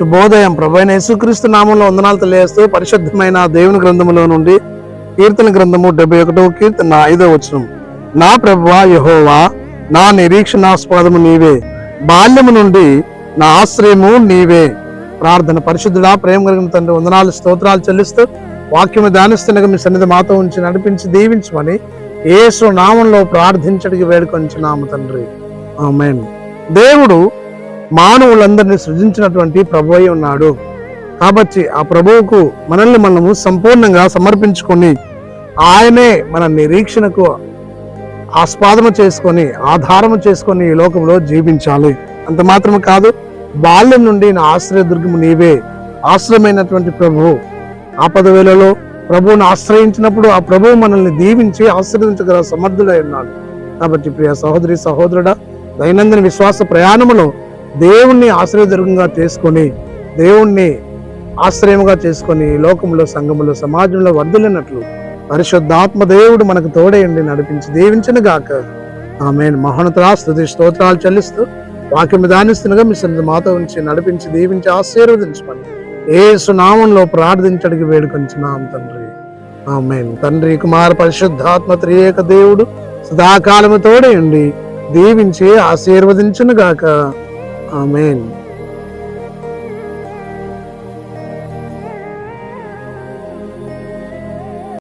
శుభోదయం. ప్రభైన యేసుక్రీస్తు నామంలో వందనాలు తెలియజేస్తూ పరిశుద్ధమైన దేవుని గ్రంథములో నుండి కీర్తన గ్రంథము డెబ్బై ఒకటో కీర్తన ఐదో వచనం. నా ప్రభువా యహోవా నా నిరీక్షణాస్పదము నీవే. బాల్యము నుండి నా ఆశ్రయము నీవే. ప్రార్థన పరిశుద్ధుడా ప్రేమ కలిగిన తండ్రి వందనాలు స్తోత్రాలు చెల్లిస్తూ వాక్యము ధ్యానిస్తుండగా మీ సన్నిధి మాతో ఉంచి నడిపించి దీవించమని యేసు నామంలో ప్రార్థించడికి వేడుకొంచున్నాము తండ్రి. దేవుడు మానవులందరినీ సృజించినటువంటి ప్రభు అయి ఉన్నాడు. కాబట్టి ఆ ప్రభువుకు మనల్ని మనము సంపూర్ణంగా సమర్పించుకొని ఆయనే మన నిరీక్షణకు ఆస్పాదము చేసుకొని ఆధారము చేసుకొని ఈ లోకంలో జీవించాలి. అంత మాత్రమే కాదు బాల్యం నుండి నా ఆశ్రయదుర్గము నీవే. ఆశ్రయమైనటువంటి ప్రభువు ఆపద వేళలో ప్రభువును ఆశ్రయించినప్పుడు ఆ ప్రభువు మనల్ని దీవించి ఆశ్రయించగల సమర్థుడై ఉన్నాడు. కాబట్టి ప్రియ సహోదరి సహోదరుడా దైనందిన విశ్వాస ప్రయాణములో దేవుణ్ణి ఆశ్రయదుర్గంగా చేసుకొని దేవుణ్ణి ఆశ్రయముగా చేసుకొని లోకంలో సంఘములో సమాజంలో వర్ధిల్లినట్లు పరిశుద్ధాత్మ దేవుడు మనకు తోడేయండి నడిపించి దీవించను గాక. ఆమె మహోన్నతరా స్థుతి స్తోత్రాలు చెల్లిస్తూ వాక్యం దానిస్తుండగా మీ సన్నిధి మాతో ఉంచి నడిపించి దీవించి ఆశీర్వదించమని ఏ సునామంలో ప్రార్థించడికి వేడుకొంచున్నాం తండ్రి. ఆమె తండ్రి కుమార్ పరిశుద్ధాత్మ త్రియేక దేవుడు సదాకాలము తోడేయండి దీవించి ఆశీర్వదించును గాక. ఆమెన్